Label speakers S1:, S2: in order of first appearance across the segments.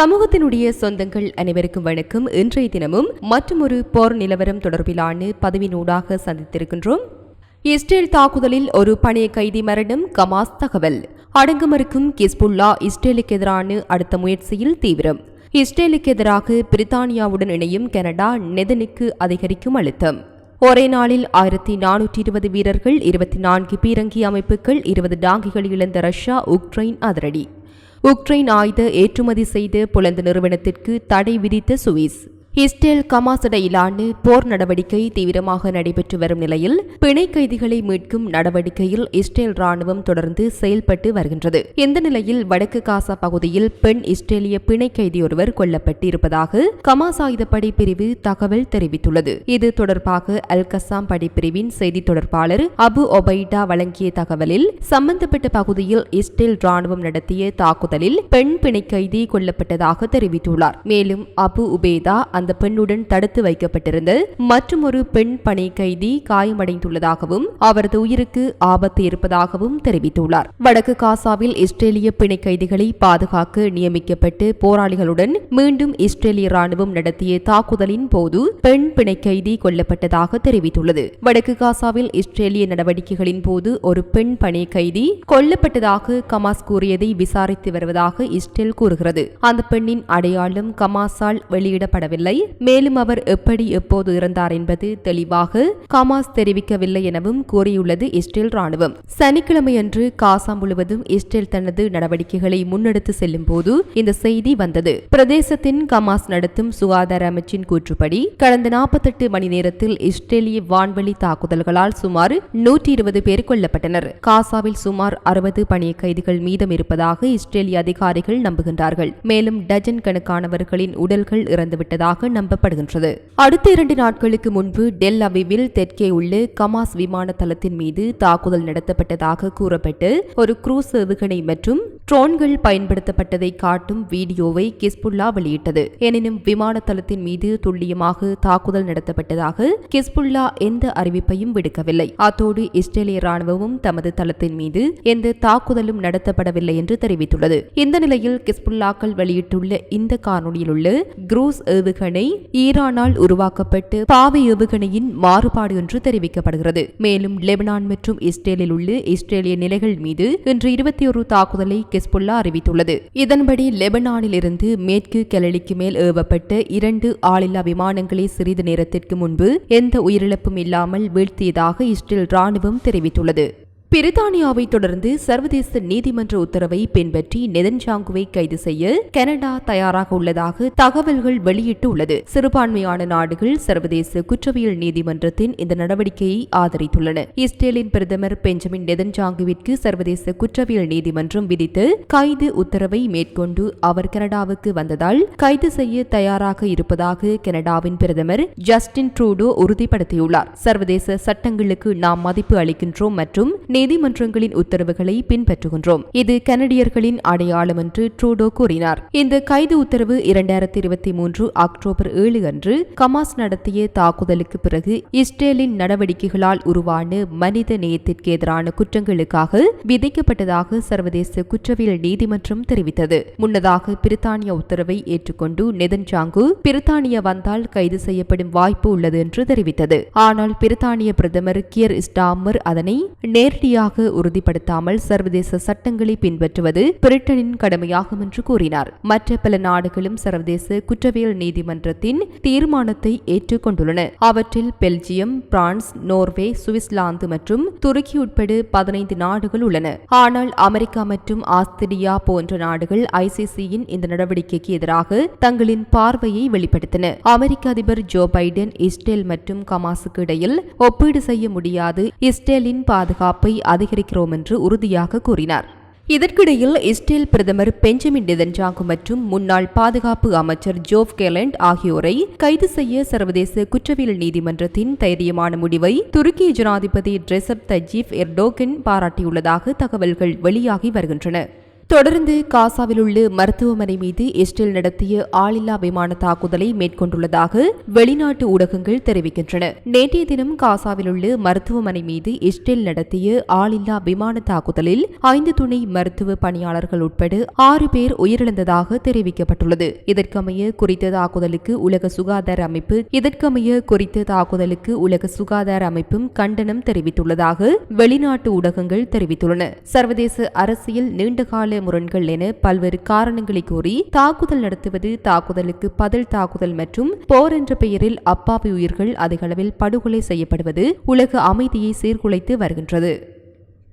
S1: சமூகத்தினுடைய சொந்தங்கள் அனைவருக்கும் வணக்கம். இன்றைய தினமும் மற்றொரு போர் நிலவரம் தொடர்பிலான பதவினூடாக சந்தித்திருக்கின்றோம். இஸ்ரேல் தாக்குதலில் ஒரு பணைய கைதி மரணம் கமாஸ் தகவல். அடங்குமறுக்கும் கிஸ்புல்லா இஸ்ரேலுக்கு எதிரான அடுத்த முயற்சியில் தீவிரம். இஸ்ரேலுக்கு எதிராக பிரித்தானியாவுடன் இணையும் கனடா நெதனுக்கு அதிகரிக்கும் அழுத்தம். ஒரே நாளில் ஆயிரத்தி நானூற்றி இருபது வீரர்கள் இருபத்தி நான்கு பீரங்கி அமைப்புகள் இருபது டாங்கிகள் இழந்த ரஷ்யா உக்ரைன் அதிரடி. உக்ரைன் ஆயுத ஏற்றுமதி செய்த புலந்து நிறுவனத்திற்கு தடை விதித்த சுவிஸ். இஸ்ரேல் கமாஸ் இடையிலான போர் நடவடிக்கை தீவிரமாக நடைபெற்று வரும் நிலையில் பிணை கைதிகளை மீட்கும் நடவடிக்கையில் இஸ்ரேல் ராணுவம் தொடர்ந்து செயல்பட்டு வருகின்றது. இந்த நிலையில் வடக்கு காசா பகுதியில் பெண் இஸ்ரேலிய பிணை கைதி ஒருவர் கொல்லப்பட்டு இருப்பதாக கமாஸ் ஆயுதப்படை பிரிவு தகவல் தெரிவித்துள்ளது. இது தொடர்பாக அல் கசாம் படைப்பிரிவின் செய்தி தொடர்பாளர் அபு ஒபைடா வழங்கிய தகவலில் சம்பந்தப்பட்ட பகுதியில் இஸ்ரேல் ராணுவம் நடத்திய தாக்குதலில் பெண் பிணை கைதி கொல்லப்பட்டதாக தெரிவித்துள்ளார். மேலும் அபு உபேதா அந்த பெண்ணுடன் தடுத்து வைக்கப்பட்டிருந்த மற்றும் ஒரு பெண் பணி கைதி காயமடைந்துள்ளதாகவும் அவரது உயிருக்கு ஆபத்து இருப்பதாகவும் தெரிவித்துள்ளார். வடக்கு காசாவில் இஸ்ரேலிய பிணை கைதிகளை பாதுகாக்க நியமிக்கப்பட்டு போராளிகளுடன் மீண்டும் இஸ்ரேலிய ராணுவம் நடத்திய தாக்குதலின் போது பெண் பிணை கைதி கொல்லப்பட்டதாக தெரிவித்துள்ளது. வடக்கு காசாவில் இஸ்ரேலிய நடவடிக்கைகளின் போது ஒரு பெண் பணி கைதி கொல்லப்பட்டதாக கமாஸ் கூறியதை விசாரித்து வருவதாக இஸ்ரேல் கூறுகிறது. அந்த பெண்ணின் அடையாளம் கமாஸால் வெளியிடப்படவில்லை. மேலும் அவர் எப்படி எப்போது இறந்தார் என்பது தெளிவாக கமாஸ் தெரிவிக்கவில்லை எனவும் கூறியுள்ளது இஸ்ரேல் ராணுவம் சனிக்கிழமையன்று காசா முழுவதும் இஸ்ரேல் தனது நடவடிக்கைகளை முன்னெடுத்து செல்லும் போது இந்த செய்தி வந்தது. பிரதேசத்தின் கமாஸ் நடத்தும் சுகாதார அமைச்சின் கூற்றுப்படி கடந்த நாற்பத்தெட்டு மணி நேரத்தில் இஸ்ரேலிய வான்வெளி தாக்குதல்களால் சுமார் நூற்றி இருபது பேர் கொல்லப்பட்டனர். காசாவில் சுமார் அறுபது பணிய கைதிகள் மீதம் இருப்பதாக இஸ்ரேலிய அதிகாரிகள் நம்புகின்றார்கள். மேலும் டஜன் கணக்கானவர்களின் உடல்கள் இறந்துவிட்டதாக நம்பப்படுகின்றது. அடுத்த இரண்டு நாட்களுக்கு முன்பு டெல் அவிவில் தெற்கே உள்ள கமாஸ் விமான தளத்தின் மீது தாக்குதல் நடத்தப்பட்டதாக கூறப்பட்டு ஒரு குரூஸ் ஏவுகணை மற்றும் ட்ரோன்கள் பயன்படுத்தப்பட்டதை காட்டும் வீடியோவை கிஸ்புல்லா வெளியிட்டது. எனினும் விமான தளத்தின் மீது துல்லியமாக தாக்குதல் நடத்தப்பட்டதாக கிஸ்புல்லா எந்த அறிவிப்பையும் விடுக்கவில்லை. அத்தோடு இஸ்ரேலிய ராணுவமும் தமது தளத்தின் மீது எந்த தாக்குதலும் நடத்தப்படவில்லை என்று தெரிவித்துள்ளது. இந்த நிலையில் கிஸ்புல்லாக்கள் வெளியிட்டுள்ள இந்த காணொலியில் உள்ள குரூஸ் ஏவுகணை ஈரானால் உருவாக்கப்பட்டு பாவை ஏவுகணையின் மாறுபாடு என்று தெரிவிக்கப்படுகிறது. மேலும் லெபனான் மற்றும் இஸ்ரேலில் உள்ள இஸ்ரேலிய நிலைகள் மீது இன்று இருபத்தி ஒரு தாக்குதலை கெஸ்புல்லா அறிவித்துள்ளது. இதன்படி லெபனானில் இருந்து மேற்கு கெலலிக்கு மேல் ஏவப்பட்ட இரண்டு ஆளில்லா விமானங்களை சிறிது நேரத்திற்கு முன்பு எந்த உயிரிழப்பும் இல்லாமல் வீழ்த்தியதாக இஸ்ரேல் ராணுவம் தெரிவித்துள்ளது. பிரித்தானியாவை தொடர்ந்து சர்வதேச நீதிமன்ற உத்தரவை பின்பற்றி நெதன்ஜாங்குவை கைது செய்ய கனடா தயாராக உள்ளதாக தகவல்கள் வெளியிட்டு உள்ளது சிறுபான்மையான நாடுகள் சர்வதேச குற்றவியல் நீதிமன்றத்தின் இந்த நடவடிக்கையை ஆதரித்துள்ளன. இஸ்ரேலின் பிரதமர் பெஞ்சமின் நெதன்ஜாங்குவிற்கு சர்வதேச குற்றவியல் நீதிமன்றம் விதித்து கைது உத்தரவை மேற்கொண்டு அவர் கனடாவுக்கு வந்ததால் கைது செய்ய தயாராக இருப்பதாக கனடாவின் பிரதமர் ஜஸ்டின் ட்ரூடோ உறுதிப்படுத்தியுள்ளார். சர்வதேச சட்டங்களுக்கு நாம் மதிப்பு அளிக்கின்றோம் மற்றும் நீதிமன்றங்களின் உத்தரவுகளை பின்பற்றுகின்றோம். இது கனடியர்களின் அடையாளம் என்று ட்ரூடோ கூறினார். இந்த கைது உத்தரவு இரண்டாயிரத்தி இருபத்தி மூன்று அக்டோபர் ஏழு அன்று கமாஸ் நடத்திய தாக்குதலுக்கு பிறகு இஸ்ரேலின் நடவடிக்கைகளால் உருவான மனித நேயத்திற்கு எதிரான குற்றங்களுக்காக விதிக்கப்பட்டதாக சர்வதேச குற்றவியல் நீதிமன்றம் தெரிவித்தது. முன்னதாக பிரித்தானிய உத்தரவை ஏற்றுக்கொண்டு நெதன்ஜாங்கு பிரித்தானிய வந்தால் கைது செய்யப்படும் வாய்ப்பு உள்ளது என்று தெரிவித்தது. ஆனால் பிரித்தானிய பிரதமர் கியர் ஸ்டாமர் அதனை நேரடி உறுதியாக உறுதிப்படுத்தாமல் சர்வதேச சட்டங்களை பின்பற்றுவது பிரிட்டனின் கடமையாகும் என்று கூறினார். மற்ற பல நாடுகளும் சர்வதேச குற்றவியல் நீதிமன்றத்தின் தீர்மானத்தை ஏற்றுக்கொண்டுள்ளன. அவற்றில் பெல்ஜியம் பிரான்ஸ் நோர்வே சுவிட்சர்லாந்து மற்றும் துருக்கி உட்பட பதினைந்து நாடுகள் உள்ளன. ஆனால் அமெரிக்கா மற்றும் ஆஸ்திரியா போன்ற நாடுகள் ஐசிசியின் இந்த நடவடிக்கைக்கு எதிராக தங்களின் பார்வையை வெளிப்படுத்தின. அமெரிக்க அதிபர் ஜோ பைடன் இஸ்ரேல் மற்றும் கமாசுக்கு இடையில் ஒப்பீடு செய்ய முடியாது. இஸ்ரேலின் பாதுகாப்பை அதிகரிக்கிறோம் என்று உறுதியாக கூறினார். இதற்கிடையில் இஸ்ரேல் பிரதமர் பெஞ்சமின் நெதன்ஜாங்கு மற்றும் முன்னாள் பாதுகாப்பு அமைச்சர் ஜோப் கேலண்ட் ஆகியோரை கைது செய்ய சர்வதேச குற்றவியல் நீதிமன்றத்தின் தைரியமான முடிவை துருக்கி ஜனாதிபதி ட்ரெசப் தஜீப் எர்டோகன் பாராட்டியுள்ளதாக தகவல்கள் வெளியாகி வருகின்றன. தொடர்ந்து காசாவில் உள்ள மருத்துவமனை மீது இஸ்ரேல் நடத்திய ஆளில்லா விமான தாக்குதலை மேற்கொண்டுள்ளதாக வெளிநாட்டு ஊடகங்கள் தெரிவிக்கின்றன. நேற்றைய தினம் காசாவில் உள்ள மருத்துவமனை மீது இஸ்ரேல் நடத்திய ஆளில்லா விமான தாக்குதலில் ஐந்து துணை மருத்துவ பணியாளர்கள் உட்பட ஆறு பேர் உயிரிழந்ததாக தெரிவிக்கப்பட்டுள்ளது. இதற்கமைய குறித்த தாக்குதலுக்கு உலக சுகாதார அமைப்பு இதற்கமைய குறித்த தாக்குதலுக்கு உலக சுகாதார அமைப்பும் கண்டனம் தெரிவித்துள்ளதாக வெளிநாட்டு ஊடகங்கள் தெரிவித்துள்ளன. சர்வதேச அரசியல் நீண்டகால முரண்கள் என பல்வேறு காரணங்களை கூறி தாக்குதல் நடத்துவது தாக்குதலுக்கு பதில் தாக்குதல் மற்றும் போர் என்ற பெயரில் அப்பாவி உயிர்கள் அதிகளவில் படுகொலை செய்யப்படுவது உலக அமைதியை சீர்குலைத்து வருகின்றது.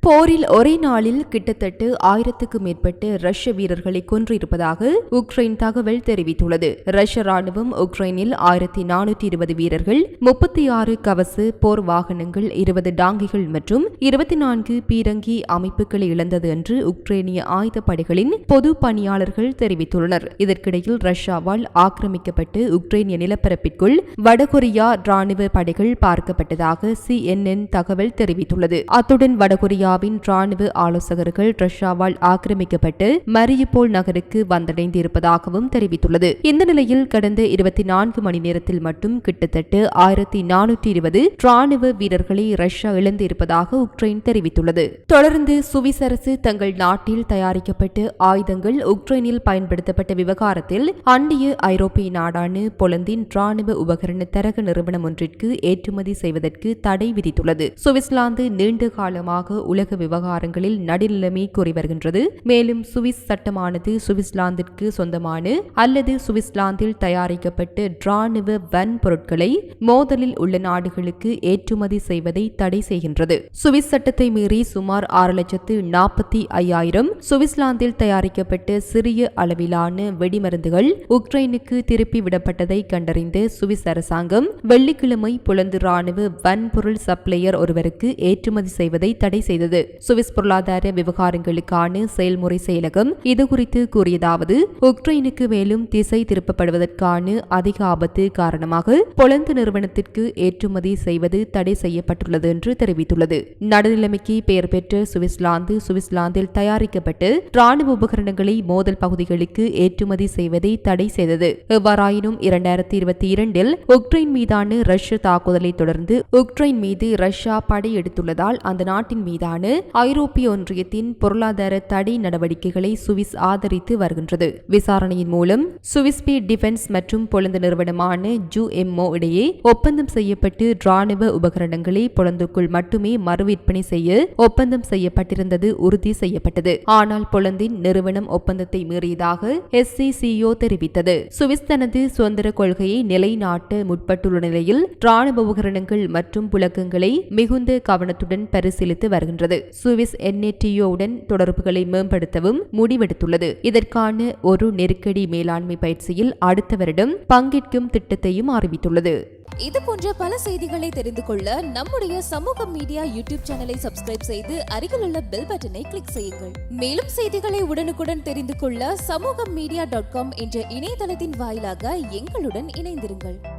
S1: போரில் ஒரே நாளில் கிட்டத்தட்ட ஆயிரத்துக்கும் மேற்பட்ட ரஷ்ய வீரர்களை கொன்றிருப்பதாக உக்ரைன் தகவல் தெரிவித்துள்ளது. ரஷ்ய ராணுவம் உக்ரைனில் ஆயிரத்தி நானூற்றி இருபது வீரர்கள் முப்பத்தி ஆறு கவச போர் வாகனங்கள் இருபது டாங்கிகள் மற்றும் இருபத்தி நான்கு பீரங்கி அமைப்புகளை இழந்தது என்று உக்ரைனிய ஆயுதப்படைகளின் பொது பணியாளர்கள் தெரிவித்துள்ளனர். இதற்கிடையில் ரஷ்யாவால் ஆக்கிரமிக்கப்பட்டு உக்ரைனிய நிலப்பரப்பிற்குள் வடகொரியா ராணுவ படைகள் பார்க்கப்பட்டதாக சிஎன்என் தகவல் தெரிவித்துள்ளது. அத்துடன் வடகொரியா ரஷ்யாவின் ராணுவ ஆலோசகர்கள் ரஷ்யாவால் ஆக்கிரமிக்கப்பட்டு மரியுபோல் நகருக்கு வந்தடைந்திருப்பதாகவும் தெரிவித்துள்ளது. இந்த நிலையில் கடந்த இருபத்தி நான்கு மணி நேரத்தில் மட்டும் கிட்டத்தட்ட ஆயிரத்தி நானூற்றி இருபது ராணுவ வீரர்களை ரஷ்யா இழந்திருப்பதாக உக்ரைன் தெரிவித்துள்ளது. தொடர்ந்து சுவிஸ் அரசு தங்கள் நாட்டில் தயாரிக்கப்பட்ட ஆயுதங்கள் உக்ரைனில் பயன்படுத்தப்பட்ட விவகாரத்தில் அந்நிய ஐரோப்பிய நாடான போலந்தின் ராணுவ உபகரண தரக நிறுவனம் ஒன்றிற்கு ஏற்றுமதி செய்வதற்கு தடை விதித்துள்ளது. சுவிட்சர்லாந்து நீண்ட காலமாக உலக விவகாரங்களில் நடுநிலைமை கூறி வருகின்றது. மேலும் சுவிஸ் சட்டமானது சுவிஸ்லாந்திற்கு சொந்தமான அல்லது சுவிஸ்லாந்தில் தயாரிக்கப்பட்ட ராணுவ வன் பொருட்களை மோதலில் உள்ள நாடுகளுக்கு ஏற்றுமதி செய்வதை தடை செய்கின்றது. சுவிஸ் சட்டத்தை மீறி சுமார் ஆறு லட்சத்து நாற்பத்தி ஐயாயிரம் சுவிஸ்லாந்தில் தயாரிக்கப்பட்ட சிறிய அளவிலான வெடிமருந்துகள் உக்ரைனுக்கு திருப்பி விடப்பட்டதை கண்டறிந்த சுவிஸ் அரசாங்கம் வெள்ளிக்கிழமை புலந்து ராணுவ வன்பொருள் சப்ளையர் ஒருவருக்கு ஏற்றுமதி செய்வதை தடை செய்தது. சுவிஸ் பொருளாதார விவகாரங்களுக்கான செயல்முறை செயலகம் இதுகுறித்து கூறியதாவது உக்ரைனுக்கு மேலும் திசை திருப்பப்படுவதற்கான அதிக ஆபத்து காரணமாக பொலந்து நிறுவனத்திற்கு ஏற்றுமதி செய்வது தடை செய்யப்பட்டுள்ளது என்று தெரிவித்துள்ளது. நடுநிலைமைக்கு பெயர் பெற்ற சுவிஸ்லாந்து சுவிஸ்லாந்தில் தயாரிக்கப்பட்டு ராணுவ உபகரணங்களை மோதல் பகுதிகளுக்கு ஏற்றுமதி செய்வதை தடை செய்தது. எவ்வாறாயினும் இரண்டாயிரத்தி இருபத்தி இரண்டில் உக்ரைன் மீதான ரஷ்ய தாக்குதலை தொடர்ந்து உக்ரைன் மீது ரஷ்யா படையெடுத்துள்ளதால் அந்த நாட்டின் மீதான ஐரோப்பிய ஒன்றியத்தின் பொருளாதார தடை நடவடிக்கைகளை சுவிஸ் ஆதரித்து வருகின்றது. விசாரணையின் மூலம் சுவிஸ் பி டிஃபென்ஸ் மற்றும் பொலந்து நிறுவனமான ஜூ எம்ஓ இடையே ஒப்பந்தம் செய்யப்பட்டு ராணுவ உபகரணங்களை பொலந்துக்குள் மட்டுமே மறுவிற்பனை செய்ய ஒப்பந்தம் செய்யப்பட்டிருந்தது உறுதி செய்யப்பட்டது. ஆனால் பொலந்தின் நிறுவனம் ஒப்பந்தத்தை மீறியதாக எஸ்சிசிஓ தெரிவித்தது. சுவிஸ் தனது சுதந்திர கொள்கையை நிலைநாட்ட முற்பட்டுள்ள நிலையில் ராணுவ உபகரணங்கள் மற்றும் புழக்கங்களை மிகுந்த கவனத்துடன் பரிசீலித்து வருகின்றது. சுவிஸ் என்ஏடிஓவுடன் தொடர்புகளை மேம்படுத்தவும் முடிவெடுத்துள்ளது. இதற்கான ஒரு நெருக்கடி மேலாண்மை பயிற்சியில் அடுத்த வருடம் பங்கேற்கும் திட்டத்தையும் அறிவித்துள்ளது.
S2: இது போன்ற பல செய்திகளை தெரிந்து கொள்ள நம்முடைய சமூக மீடியா யூடியூப் சேனலை சப்ஸ்கிரைப் செய்து அருகிலுள்ள பெல் பட்டனை கிளிக் செய்யுங்கள். மேலும் செய்திகளை உடனுக்குடன் தெரிந்து கொள்ள சமூக மீடியா டாட் காம் என்ற இணையதளத்தின் வாயிலாக எங்களுடன் இணைந்திருங்கள்.